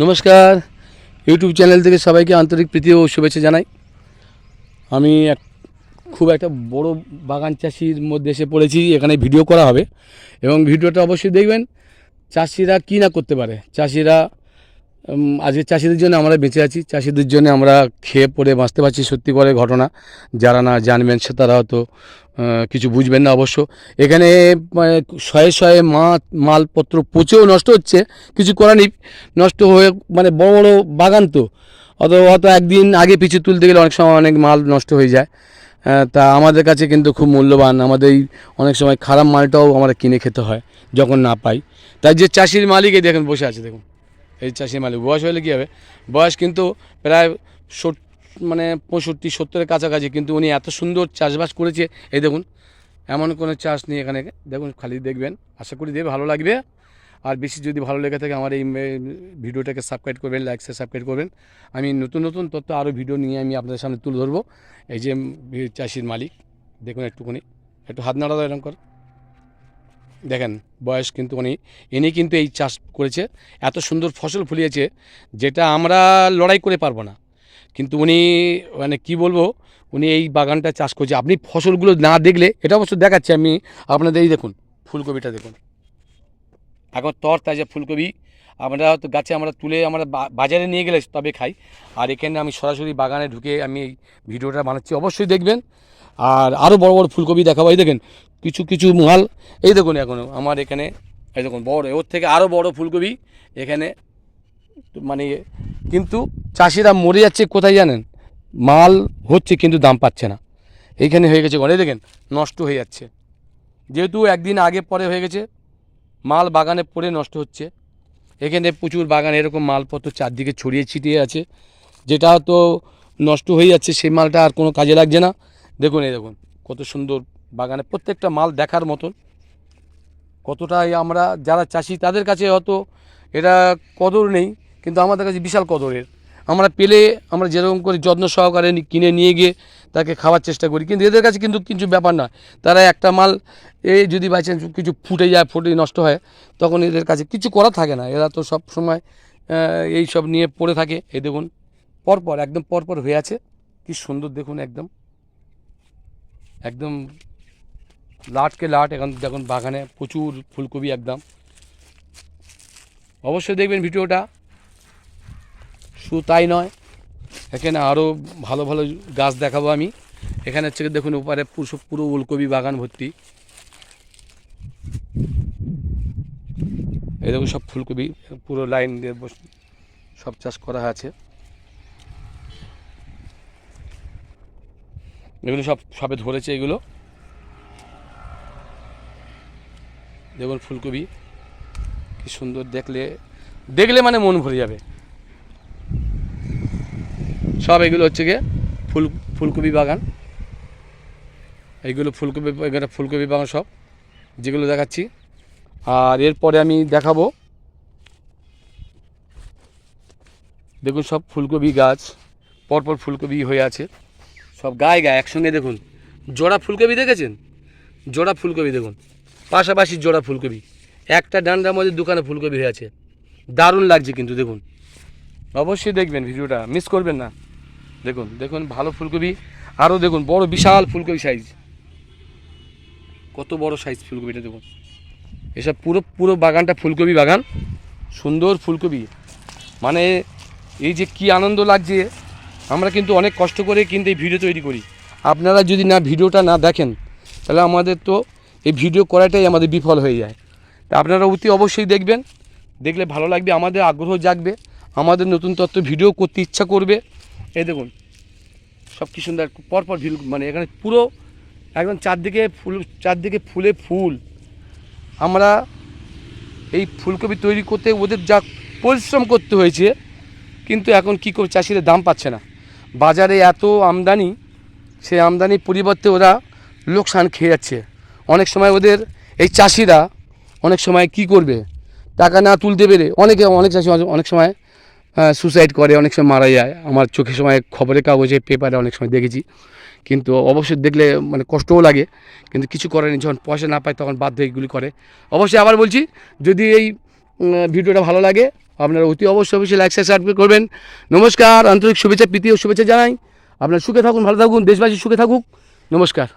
নমস্কার। YouTube channel থেকে সবাইকে আন্তরিক প্রীতি ও শুভেচ্ছা জানাই। আমি এক খুব একটা বড় বাগান চাষির মধ্যে এসে পড়েছি, এখানে ভিডিও করা হবে। এবং ভিডিওটা অবশ্যই দেখবেন, চাষিরা কী না করতে পারে? চাষিরা আজকে চাষিদের জন্য আমরা বেঁচে আছি। চাষিদের জন্য আমরা খেয়ে পড়ে বাঁচতে পারছি সত্যি করে ঘটনা। যারা না জানবেন সে তারা হয়তো কিছু বুঝবেন না অবশ্য। এখানে মানে, শয়ে শয়ে মা মালপত্র পচেও নষ্ট হচ্ছে। কিছু করার নেই। নষ্ট হয়ে মানে বড় বড় বাগান তো। অত অত একদিন আগে পিছু তুলতে গেলে অনেক সময় অনেক মাল নষ্ট হয়ে যায়। তা আমাদের কাছে কিন্তু খুব মূল্যবান। আমাদের অনেক সময় খারাপ মালটাও আমরা কিনে খেতে হয় যখন না পাই। তাই যে চাষির মালিক দেখেন বসে আছে দেখুন। এই চাষির মালিক। বয়স হলে কী হবে? বয়স কিন্তু প্রায় মানে পঁয়ষট্টি, সত্তরের কাছাকাছি, কিন্তু উনি এত সুন্দর চাষবাস করেছে। এই দেখুন, এমন কোনো চাষ নেই এখানে। দেখুন, খালি দেখবেন। আশা করি দেবে ভালো লাগবে। আর বেশি যদি ভালো লেগে থাকে, আমার এই ভিডিওটাকে সাবস্ক্রাইব করবেন লাইক সাবস্ক্রাইব করবেন। আমি নতুন নতুন তথ্য আরও ভিডিও নিয়ে আমি আপনাদের সামনে তুলে ধরবো। এই যে চাষির মালিক, দেখুন একটুখানি। একটু হাত নাড়া দাও এরকম কর। দেখেন, বয়স কিন্তু উনি, ইনি কিন্তু এই চাষ করেছে, এত সুন্দর ফসল ফুলিয়েছে, যেটা আমরা লড়াই করে পারব না। কিন্তু উনি মানে কি বলব, উনি এই বাগানটা চাষ করছে। আপনি ফসলগুলো না দেখলে, এটা অবশ্য দেখাচ্ছি আমি আপনাদের, এই দেখুন, ফুলকপিটা দেখুন। এখন তর তাজা ফুলকপি আমরা হয়তো গাছে আমরা তুলে আমরা বাজারে নিয়ে গেলে তবে খাই। আর এখানে আমি সরাসরি বাগানে ঢুকে আমি এই ভিডিওটা বানাচ্ছি, অবশ্যই দেখবেন। আর আরও বড় বড় ফুলকপি দেখাবো। এই দেখেন, কিছু কিছু মাল এই দেখুন এখন আমার এখানে, এই দেখুন, বড়, ওর থেকে আরও বড় ফুলকপি এখানে। মানে কিন্তু চাষিরা মরে যাচ্ছে কোথায় জানেন? মাল হচ্ছে কিন্তু দাম পাচ্ছে না। এইখানে হয়ে গেছে এই দেখেন, নষ্ট হয়ে যাচ্ছে। যেহেতু একদিন আগে পরে হয়ে গেছে, মাল বাগানে পড়ে নষ্ট হচ্ছে। এখানে প্রচুর বাগান, এরকম মালপত্র চারদিকে ছড়িয়ে ছিটিয়ে আছে। যেটা তো নষ্ট হয়ে যাচ্ছে, সেই মালটা আর কোনো কাজে লাগছে না। দেখুন, এই দেখুন, কত সুন্দর বাগানে প্রত্যেকটা মাল দেখার মতন। কতটাই আমরা, যারা চাষি, তাদের কাছে হয়তো এটা কদর নেই, কিন্তু আমাদের কাছে বিশাল কদরের। আমরা পেলে আমরা যেরকম করে যত্ন সহকারে কিনে নিয়ে গিয়ে তাকে খাওয়ার চেষ্টা করি। কিন্তু এদের কাছে কিন্তু কিছু ব্যাপার না। তারা একটা মাল এ যদি বাই চান্স কিছু ফুটে যায়, ফুটে নষ্ট হয়, তখন এদের কাছে কিছু করা থাকে না। এরা তো সব সময় এই সব নিয়ে পড়ে থাকে। এ দেখুন, পরপর, একদম পরপর হয়ে আছে। কি সুন্দর দেখুন একদম। একদম লাটকে লাট, এখন দেখুন বাগানে প্রচুর ফুলকপি একদম। অবশ্যই দেখবেন ভিডিওটা। শুধু তাই নয়, এখানে আরও ভালো ভালো গাছ দেখাবো আমি। এখানে হচ্ছে দেখুন, ওপারে পুরো পুরো ফুলকপি বাগান ভর্তি। এই দেখুন সব ফুলকপি, পুরো লাইন দিয়ে বস- সব চাষ করা আছে। এগুলো সব সবে ধরেছে এগুলো। দেখুন ফুলকপি, কি সুন্দর দেখলে দেখলে মানে মন ভরে যাবে। সব এগুলো হচ্ছে গিয়ে ফুল, ফুলকপি বাগান। এইগুলো ফুলকপি এখানে ফুলকপি বাগান সব, যেগুলো দেখাচ্ছি। আর এরপরে আমি দেখাবো। দেখুন সব ফুলকপি গাছ, পরপর ফুলকপি হয়ে আছে। সব গায়ে গায়ে একসঙ্গে দেখুন। জোড়া ফুলকপি দেখেছেন? জোড়া ফুলকপি দেখুন। পাশাপাশি জোড়া ফুলকপি। একটা ডান্ডার মধ্যে দোকানে ফুলকপি হয়ে আছে। দারুণ লাগছে কিন্তু দেখুন। অবশ্যই দেখবেন ভিডিওটা। মিস করবেন না। দেখুন দেখুন, ভালো ফুলকপি। আরও দেখুন, বড় বিশাল ফুলকপি সাইজ কত বড় সাইজ ফুলকপিটা দেখুন। এসব পুরো পুরো বাগানটা ফুলকপি বাগান। সুন্দর ফুলকপি। মানে এই যে কি আনন্দ লাগছে, আমরা কিন্তু অনেক কষ্ট করে কিন্তু এই ভিডিও তৈরি করি। আপনারা যদি না ভিডিওটা না দেখেন, তাহলে আমাদের তো এই ভিডিও করাটাই আমাদের বিফল হয়ে যায়। তা আপনারা অতি অবশ্যই দেখবেন। দেখলে ভালো লাগবে, আমাদের আগ্রহ জাগবে, আমাদের নতুন তত্ত্ব ভিডিও করতে ইচ্ছা করবে। এই দেখুন, সব কি সুন্দর, পরপর ভিল মানে এখানে পুরো একদম চারদিকে ফুল, চারদিকে ফুলে ফুল। আমরা এই ফুলকপি তৈরি করতে ওদের যা পরিশ্রম করতে হয়েছে, কিন্তু এখন কী করে চাষিদের দাম পাচ্ছে না। বাজারে এত আমদানি, সেই আমদানির পরিবর্তে ওরা লোকসান খেয়ে যাচ্ছে। অনেক সময় ওদের এই চাষিরা অনেক সময় কি করবে, টাকা না তুলতে পেরে অনেকে, অনেক চাষি অনেক সময় সুসাইড করে, অনেক সময় মারা যায়। আমার চোখের সময় খবরের কাগজে পেপারে অনেক সময় দেখেছি। কিন্তু অবশ্যই দেখলে মানে কষ্টও লাগে। কিন্তু কিছু করেনি যখন পয়সা না পায় তখন বাধ্য হয়ে এগুলি করে। অবশ্যই আবার বলছি, যদি এই ভিডিওটা ভালো লাগে, আপনারা অতি অবশ্যই অবশ্যই লাইক সাবস্ক্রাইব করবেন। নমস্কার, আন্তরিক শুভেচ্ছা, প্রীতি ও শুভেচ্ছা জানাই। আপনারা সুখে থাকুন, ভালো থাকুন, দেশবাসী সুখে থাকুক। নমস্কার।